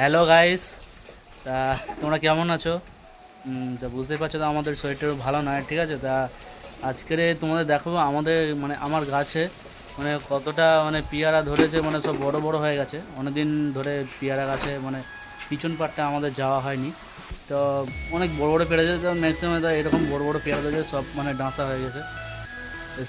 Hello guys তা, তোমরা কেমন আছো? তা বুঝতেই পারছ তো আমাদের শরীরটা ভালো নয়, ঠিক আছে? তা, আজকের তোমাদের দেখাবো আমাদের মানে আমার গাছে মানে কতটা মানে পেয়ারা ধরেছে মানে সব বড় বড় হয়ে গেছে। অনেকদিন ধরে পেয়ারা গাছে মানে পিছন পাটটা আমাদের যাওয়া হয়নি। তো, অনেক বড় বড় পেয়ারা তো ম্যাক্সিমাম তো এরকম বড় বড় পেয়ারা ধরেছে, সব মানে ডাঁসা হয়ে গেছে।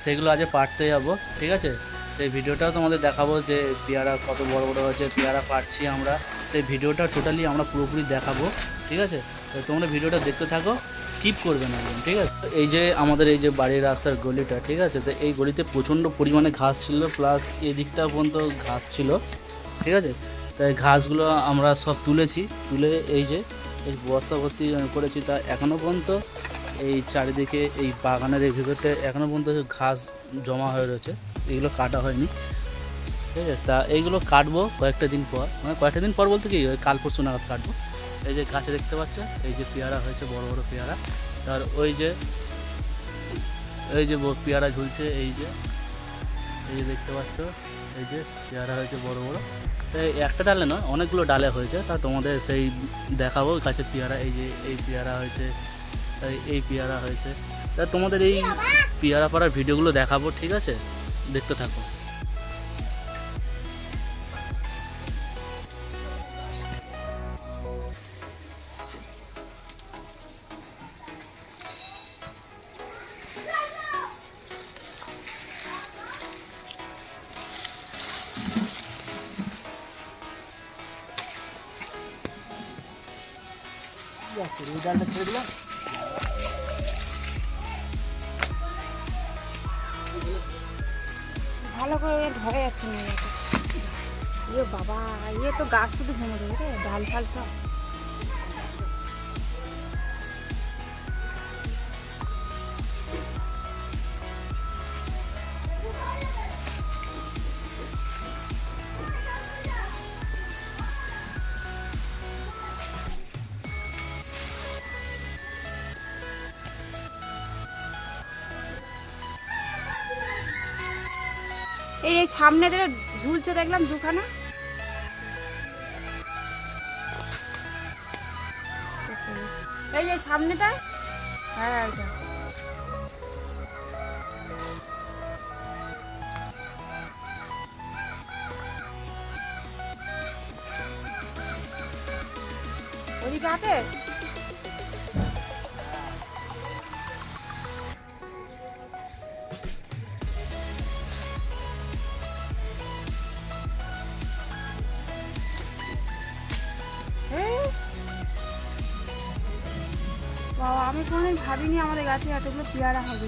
সেগুলো আজকে পাড়তে যাব, ঠিক আছে? সেই ভিডিওটাও তোমাদের দেখাবো যে পেয়ারা কত বড় বড় হয়েছে, পেয়ারা পাড়ছি আমরা। সেই ভিডিওটা টোটালি আমরা পুরোপুরি দেখাবো, ঠিক আছে? তো তোমরা ভিডিওটা দেখতে থাকো স্কিপ করবে না একদম, ঠিক আছে? এই যে আমাদের এই যে বাড়ির রাস্তার গলিটা, ঠিক আছে? তো এই গলিতে প্রচণ্ড পরিমাণে ঘাস ছিল প্লাস এই দিকটা পর্যন্ত ঘাস ছিল, ঠিক আছে? তাই ঘাসগুলো আমরা সব তুলেছি, তুলে এই যে এই বস্তা ভর্তি করেছি, তা এখনও পর্যন্ত এই চারিদিকে এই বাগানের এই ভিতরটা এখনও পর্যন্ত ঘাস জমা হয়ে রয়েছে, এগুলো কাটা হয়নি। ঠিক আছে? তা এইগুলো কাটবো কয়েকটা দিন পর। মানে কয়েকটা দিন পর বলতে কি ওই কাল পরশু নাগাদ কাটবো। এই যে গাছে দেখতে পাচ্ছ এই যে পেয়ারা হয়েছে বড় বড় পেয়ারা। আর ওই যে এই যে পেয়ারা ঝুলছে এই যে এই যে দেখতে পাচ্ছ এই যে পেয়ারা হয়েছে বড় বড়। একটা ডালে নয় অনেকগুলো ডালে হয়েছে। তা তোমাদের সেই দেখাবো গাছের পেয়ারা এই যে এই পেয়ারা হয়েছে এই এই পেয়ারা হয়েছে। তা তোমাদের এই পেয়ারা পাড়ার ভিডিওগুলো দেখাবো ঠিক আছে? দেখতে থাকো। ভালো করে ধরে যাচ্ছে না এটাকে। ইয়ে বাবা ইয়ে তো গাছ শুধু ভেঙে দেবে রে, ডাল ফাল সব এই এই সামনে ধরে ঝুলছে দেখলাম দুখানা। এই যে সামনেটা। হ্যাঁ এইটা ওদিকে আছে বাবা আমি কোনোদিন ভাবিনি আমাদের গাছে এতগুলো পেয়ারা হবে।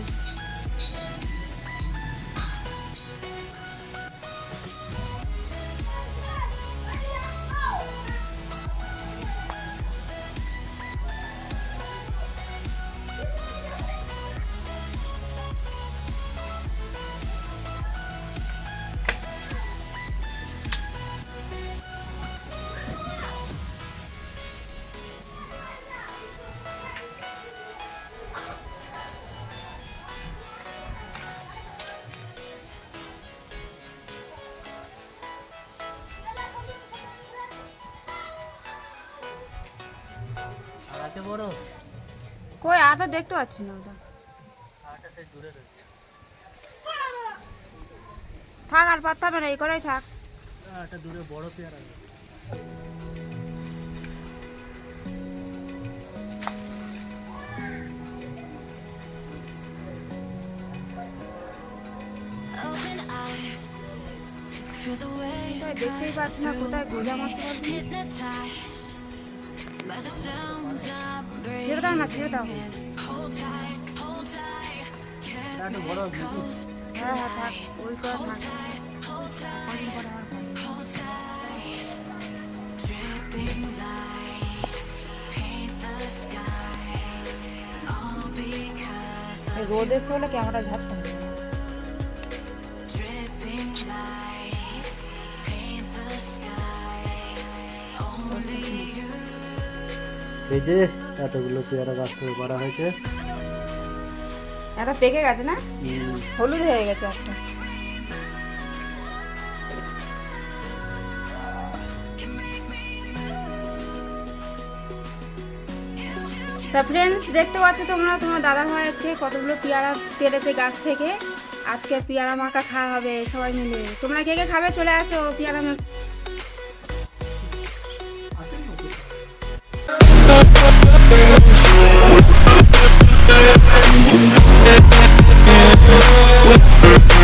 আর বড়? কই আর তো দেখতে পাচ্ছি না ওটা। আটা সে দূরে রয়েছে থাক আর পারতে হবে না এই করেই থাক। একটা দূরে বড় পেয়ারা। আছে। Feel the waves কোথায় দেখতেই পাচ্ছি না কোথায় গোজা মারতে ছেড়ে দাও না ছেড়ে দাও Hold tight, hold tight, এটা একটা বড় বিদ্যুৎ হ্যাঁ হ্যাঁ এই যে এতগুলো পেয়ারা গাছ থেকে করা হয়েছে। এটা পেকে গেছে না? হলুদ হয়ে গেছে একটা। তা ফ্রেন্ডস দেখতে পাচ্ছ তোমরা তোমার দাদা ভাই আজকে কতগুলো পেয়ারা পেরেছে গাছ থেকে? আজকে পেয়ারা মাখা খাওয়া হবে সবাই মিলে। তোমরা কে কে খাবে? চলে আসো পেয়ারা We'll